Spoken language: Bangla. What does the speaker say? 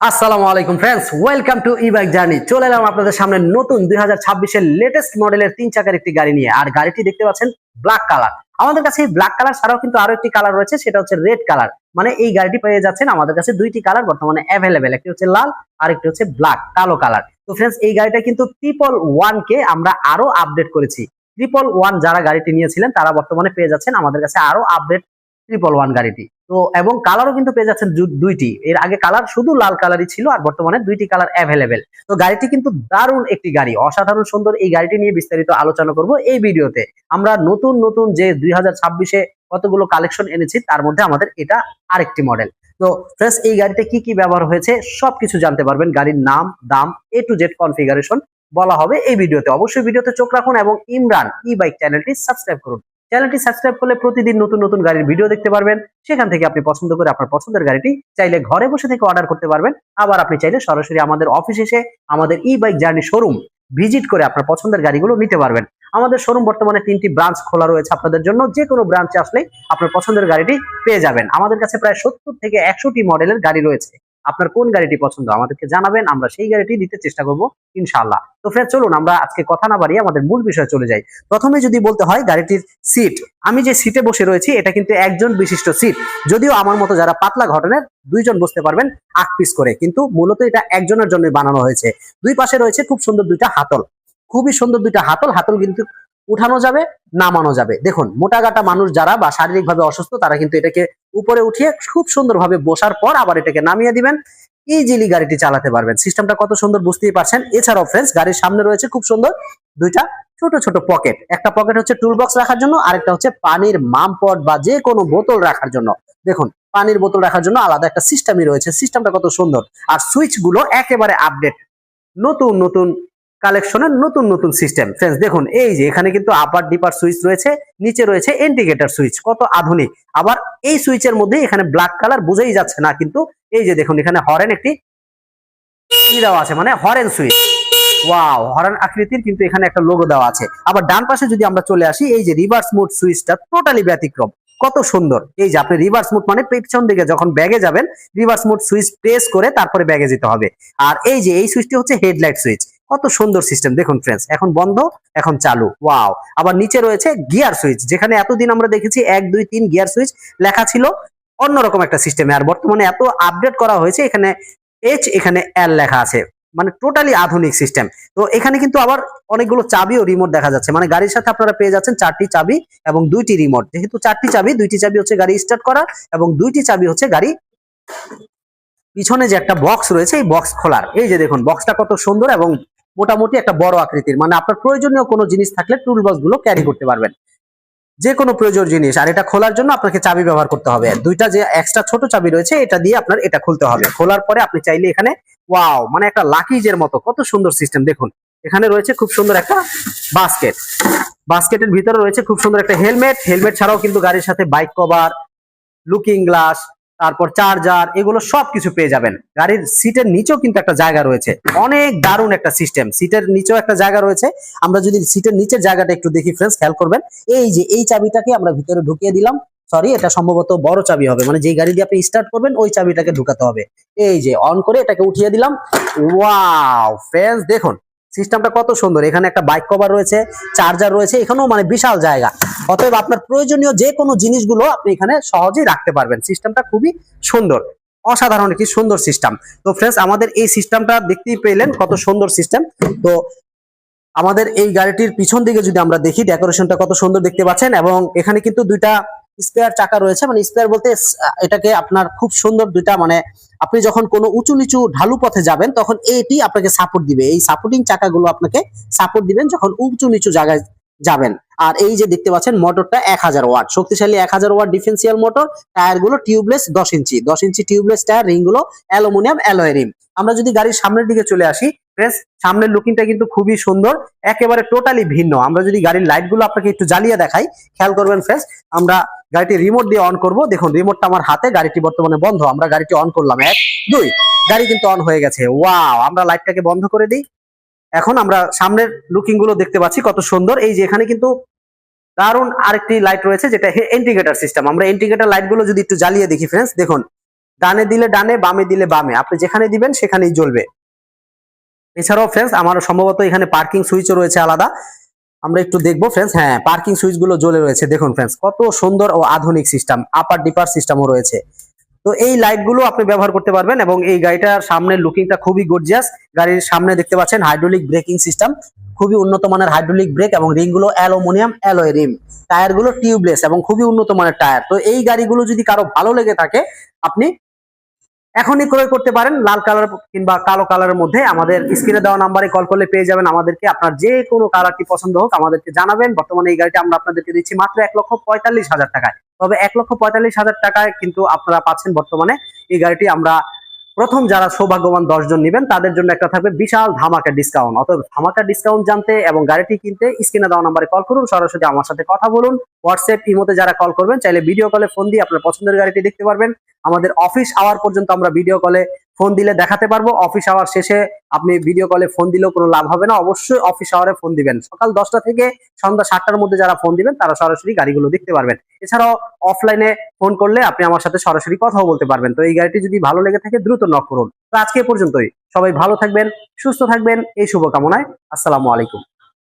আসসালামু আলাইকুম friends welcome to e bike journey চলে এলাম আপনাদের সামনে নতুন দুই ছাব্বিশের লেটেস্ট মডেলের তিন চাকার একটি গাড়ি নিয়ে। আর গাড়িটি দেখতে পাচ্ছেন ব্ল্যাক কালার আমাদের কাছে ব্ল্যাক কালার ছাড়াও কিন্তু আরও একটি কালার রয়েছে, সেটা হচ্ছে রেড কালার মানে এই গাড়িটি পেয়ে যাচ্ছেন আমাদের কাছে দুইটি কালার বর্তমানে অ্যাভেলেবেল একটি হচ্ছে লাল, আর একটি হচ্ছে ব্ল্যাক কালো কালার তো ফ্রেন্ডস এই গাড়িটা কিন্তু ট্রিপল ওয়ান কে আমরা আরও আপডেট করেছি। ট্রিপল ওয়ান যারা গাড়িটি নিয়েছিলেন, তারা বর্তমানে পেয়ে যাচ্ছেন আমাদের কাছে আরও আপডেট ট্রিপল ওয়ান গাড়িটি। তো, এবং কালারও কিন্তু পেয়ে যাচ্ছেন দুইটি। এর আগে কালার শুধু লাল কালারই ছিল, আর বর্তমানে দুইটি কালার অ্যাভেলেবেল তো, গাড়িটি কিন্তু দারুণ একটি গাড়ি। অসাধারণ সুন্দর এই গাড়িটি নিয়ে বিস্তারিত আলোচনা করব এই ভিডিওতে। আমরা নতুন নতুন যে দুই হাজার ছাব্বিশে কতগুলো কালেকশন এনেছি, তার মধ্যে আমাদের এটা আরেকটি মডেল তো ফ্রেন্ডস এই গাড়িতে কি কি ব্যবহার হয়েছে, সবকিছু জানতে পারবেন। গাড়ির নাম, দাম এ টু জেড কনফিগারেশন বলা হবে এই ভিডিওতে। অবশ্যই ভিডিওতে চোখ রাখুন এবং ইমরান ই বাইক চ্যানেলটি সাবস্ক্রাইব করুন। চ্যানেলটি সাবস্ক্রাইব করলে প্রতিদিন নতুন নতুন গাড়ির ভিডিও দেখতে পারবেন। সেখান থেকে আপনি পছন্দ করে আপনার পছন্দের গাড়িটি চাইলে ঘরে বসে থেকে অর্ডার করতে পারবেন। আবার আপনি চাইলে সরাসরি আমাদের অফিস এসে আমাদের e bike journey showroom visit করে আপনার পছন্দের গাড়িগুলো নিতে পারবেন। আমাদের শোরুম বর্তমানে তিনটি ব্রাঞ্চ খোলা রয়েছে আপনাদের জন্য। যে কোনো ব্রাঞ্চে আসলে আপনার পছন্দের গাড়িটি পেয়ে যাবেন। আমাদের কাছে প্রায় সত্তর থেকে একশোটি মডেলের গাড়ি রয়েছে। আপনার কোন গাড়িটি পছন্দ আমাদেরকে জানাবেন, আমরা সেই গাড়িটি দিতে চেষ্টা করব, ইনশাআল্লাহ। তো ফ্রেন্ড, চলুন আমরা আজকে কথা না বাড়িয়ে আমাদের মূল বিষয়ে চলে যাই। প্রথমে যদি বলতে হয় গাড়িটির সিট, আমি যে সিটে বসে রয়েছি, এটা কিন্তু একজন বিশিষ্ট সিট। যদিও আমার মতো যারা পাতলা ঘটনের দুইজন বসতে পারবেন, আট পিস করে, কিন্তু মূলত এটা একজনের জন্য বানানো হয়েছে। দুই পাশে রয়েছে খুব সুন্দর দুইটা হাতল। খুবই সুন্দর দুইটা হাতল হাতল কিন্তু উঠানো যাবে, নামানো যাবে। দেখুন, মোটাগাটা মানুষ যারা বা শারীরিকভাবে অসুস্থ, তারা কিন্তু এটাকে উপরে উঠিয়ে খুব সুন্দরভাবে বসার পর আবার এটাকে নামিয়ে দিবেন। ইজিলি গাড়িটি চালাতে পারবেন। সিস্টেমটা কত সুন্দর, বুঝতেই পারছেন। এছাড়াও ফ্রেন্ডস গাড়ির সামনে রয়েছে খুব সুন্দর দুইটা ছোট ছোট পকেট একটা পকেট হচ্ছে টুল বক্স রাখার জন্য, আরেকটা হচ্ছে পানির মামপট বা যে কোনো বোতল রাখার জন্য। দেখুন, পানির বোতল রাখার জন্য আলাদা একটা সিস্টেমই রয়েছে। সিস্টেমটা কত সুন্দর। আর সুইচগুলো একেবারে আপডেট নতুন নতুন কালেকশনের নতুন নতুন সিস্টেম। ফ্রেন্ডস দেখুন, এই যে এখানে কিন্তু আপার ডিপার সুইচ রয়েছে, নিচে রয়েছে ইন্ডিকেটর সুইচ কত আধুনিক। আবার এই সুইচের মধ্যে এখানে ব্ল্যাক কালার বোঝাই যাচ্ছে না, কিন্তু এই যে দেখুন, এখানে হরেন একটি দেওয়া আছে মানে হরেন সুইচ ওয়াও হরেন আকৃতির কিন্তু এখানে একটা লোগো দেওয়া আছে। আবার ডান পাশে যদি আমরা চলে আসি, এই যে রিভার্স মোড সুইচটা টোটালি ব্যতিক্রম। কত সুন্দর। এই যে আপনি রিভার্স মোড মানে পেছন দিকে যখন ব্যাগে যাবেন রিভার্স মোড সুইচ প্রেস করে তারপরে ব্যাগে যেতে হবে। আর এই যে, এই সুইচটি হচ্ছে হেডলাইট সুইচ কত সুন্দর সিস্টেম দেখুন ফ্রেন্ডস এখন বন্ধ, এখন চালু। ওয়াও আবার নিচে রয়েছে গিয়ার সুইচ যেখানে এতদিন আমরা দেখেছি এক, দুই, তিন গিয়ার সুইচ লেখা ছিল। অন্যরকম একটা সিস্টেমে আর বর্তমানে এত আপডেট করা হয়েছে, এখানে এইচ এখানে এল লেখা আছে। মানে টোটালি আধুনিক সিস্টেম তো এখানে কিন্তু আবার অনেকগুলো চাবি ও রিমোট দেখা যাচ্ছে। মানে গাড়ির সাথে আপনারা পেয়ে যাচ্ছেন চারটি চাবি এবং দুইটি রিমোট যেহেতু চারটি চাবি, দুইটি চাবি হচ্ছে গাড়ি স্টার্ট করা এবং দুইটি চাবি হচ্ছে গাড়ি পিছনে যে একটা বক্স রয়েছে, এই বক্স খোলার। এই যে দেখুন বক্সটা কত সুন্দর এবং মোটামুটি একটা বড় আকৃতির। মানে আপনার প্রয়োজনীয় কোনো জিনিস থাকলে টুল বক্সগুলো ক্যারি করতে পারবেন। যে কোনো প্রয়োজন জিনিস, আর এটা খোলার জন্য আপনাকে চাবি ব্যবহার করতে হবে। দুইটা যে এক্সট্রা ছোট চাবি রয়েছে, এটা দিয়ে আপনার এটা খুলতে হবে। খোলার পরে আপনি চাইলে এখানে ওয়াও মানে একটা লাকিজের মতো, কত সুন্দর সিস্টেম দেখুন। এখানে রয়েছে খুব সুন্দর একটা বাস্কেট বাস্কেটের ভিতরে রয়েছে খুব সুন্দর একটা হেলমেট হেলমেট ছাড়াও কিন্তু গাড়ির সাথে বাইক কভার লুকিং গ্লাস তারপর চার্জার এগুলো সবকিছু পেয়ে যাবেন। গাড়ির সিটের নিচেও কিন্তু একটা জায়গা রয়েছে। অনেক দারুণ একটা সিস্টেম সিটের নিচেও একটা জায়গা রয়েছে। আমরা যদি সিটের নিচের জায়গাটা একটু দেখি ফ্রেন্ডস খেয়াল করবেন। এই যে, এই চাবিটাকে আমরা ভিতরে ঢুকিয়ে দিলাম। সরি এটা সম্ভবত বড় চাবি হবে। মানে যেই গাড়ি দিয়ে আপনি স্টার্ট করবেন, ওই চাবিটাকে ঢুকাতে হবে। এই যে অন করে এটাকে উঠিয়ে দিলাম। ওয়াও ফ্রেন্ডস দেখুন সিস্টেমটা কত সুন্দর। এখানে একটা বাইক কভার রয়েছে চার্জার রয়েছে, এখানেও মানে বিশাল জায়গা। অতএব আপনার প্রয়োজনীয় যে কোনো জিনিসগুলো আপনি এখানে সহজেই রাখতে পারবেন। সিস্টেমটা খুবই সুন্দর। অসাধারণ একটি সুন্দর সিস্টেম তো ফ্রেন্ডস আমাদের এই সিস্টেমটা দেখতেই পেলেন কত সুন্দর সিস্টেম তো আমাদের এই গাড়িটির পিছন দিকে যদি আমরা দেখি ডেকোরেশনটা কত সুন্দর দেখতে পাচ্ছেন এবং এখানে কিন্তু দুইটা স্পেয়ার চাকা রয়েছে মানে স্পেয়ার বলতে এটাকে আপনার খুব সুন্দর দুইটা মানে আপনি যখন কোনো উঁচু নিচু ঢালু পথে যাবেন, তখন এটি আপনাকে সাপোর্ট দিবে। এই সাপোর্টিং চাকাগুলো আপনাকে সাপোর্ট দিবেন যখন উঁচু নিচু জায়গায় যাবেন। আর এই যে দেখতে পাচ্ছেন মোটরটা এক হাজার ওয়াট শক্তিশালী এক হাজার ওয়াট ডিফেন্সিয়াল মোটর টায়ারগুলো টিউবলেস দশ ইঞ্চি। দশ ইঞ্চি টিউবলেস টায়ার রিংগুলো অ্যালুমিনিয়াম অ্যালয় রিম আমরা যদি গাড়ির সামনের দিকে চলে আসি ফ্রেন্ডস সামনের লুকিংটা কিন্তু খুবই সুন্দর, একেবারে টোটালি ভিন্ন। আমরা যদি গাড়ির লাইটগুলো আপনাকে একটু জ্বালিয়ে দেখাই, খেয়াল করবেন ফ্রেন্ডস আমরা গাড়িটি রিমোট দিয়ে অন করব। দেখুন রিমোটটা আমার হাতে, গাড়িটি বর্তমানে বন্ধ। আমরা গাড়িটি অন করলাম। এক, দুই, গাড়ি কিন্তু অন হয়ে গেছে। ওয়াও আমরা লাইটটাকে বন্ধ করে দিই। এখন আমরা সামনের লুকিংগুলো দেখতে পাচ্ছি, কত সুন্দর। এই যে এখানে কিন্তু দারুণ আরেকটি লাইট রয়েছে, যেটা ইন্ডিকেটর সিস্টেম আমরা ইন্ডিকেটর লাইটগুলো যদি একটু জ্বালিয়ে দেখি ফ্রেন্ডস দেখুন, ডানে দিলে ডানে, বামে দিলে বামে। আপনি যেখানে দিবেন, সেখানেই জ্বলবে। এছাড়াও ফ্রেন্ডস আমার সম্ভবত এখানে পার্কিং সুইচও রয়েছে আলাদা। আমরা একটু দেখব ফ্রেন্ডস হ্যাঁ পার্কিং সুইচগুলো জ্বলে রয়েছে। দেখুন ফ্রেন্ডস কত সুন্দর ও আধুনিক সিস্টেম আপার ডিপার সিস্টেমও রয়েছে। তো এই লাইটগুলো আপনি ব্যবহার করতে পারবেন এবং এই গাড়িটার সামনের লুকিংটা খুবই গর্জিয়াস গাড়ির সামনে দেখতে পাচ্ছেন হাইড্রোলিক ব্রেকিং সিস্টেম খুবই উন্নত মানের হাইড্রোলিক ব্রেক এবং রিংগুলো অ্যালুমিনিয়াম অ্যালয় রিম। টায়ারগুলো টিউবলেস এবং খুবই উন্নত মানের টায়ার। তো এই গাড়িগুলো যদি কারও ভালো লেগে থাকে, আপনি এখনই ক্রয় করতে পারেন লাল কালার কিংবা কালো কালারের মধ্যে। আমাদের স্ক্রিনে দেওয়া নাম্বারে কল করলে পেয়ে যাবেন আমাদেরকে। আপনার যে কোনো কালারটি পছন্দ হোক আমাদেরকে জানাবেন। বর্তমানে এই গাড়িটি আমরা আপনাদেরকে দিচ্ছি মাত্র এক লক্ষ পঁয়তাল্লিশ হাজার টাকায়। তবে এক লক্ষ পঁয়তাল্লিশ হাজার টাকায় কিন্তু আপনারা পাচ্ছেন বর্তমানে এই গাড়িটি। আমরা প্রথম যারা সৌভাগ্যবান দশজন নেবেন, তাদের জন্য একটা থাকবে বিশাল ধামাকা ডিসকাউন্ট অতএব ধামাকা ডিসকাউন্ট জানতে এবং গাড়িটি কিনতে স্ক্রিনে দেওয়া নাম্বারে কল করুন, সরাসরি আমার সাথে কথা বলুন। হোয়াটসঅ্যাপ ইমোতে যারা কল করবেন, চাইলে ভিডিও কলে ফোন দিয়ে আপনার পছন্দের গাড়িটি দেখতে পারবেন। আমাদের অফিস আওয়ার পর্যন্ত আমরা ভিডিও কলে ফোন দিলে দেখাতে পারব। অফিস আওয়ার শেষে আপনি ভিডিও কলে ফোন দিলেও কোনো লাভ হবে না। অবশ্যই অফিস আওয়ারে ফোন দিবেন। সকাল দশটা থেকে সন্ধ্যা সাতটার মধ্যে যারা ফোন দিবেন, তারা সরাসরি গাড়িগুলো দেখতে পারবেন। এছাড়াও অফলাইনে ফোন করলে আপনি আমার সাথে সরাসরি কথাও বলতে পারবেন। তো এই গাড়িটি যদি ভালো লেগে থাকে, দ্রুত নক করুন। তো আজকে পর্যন্তই। সবাই ভালো থাকবেন, সুস্থ থাকবেন। এই শুভকামনায় আসসালামু আলাইকুম।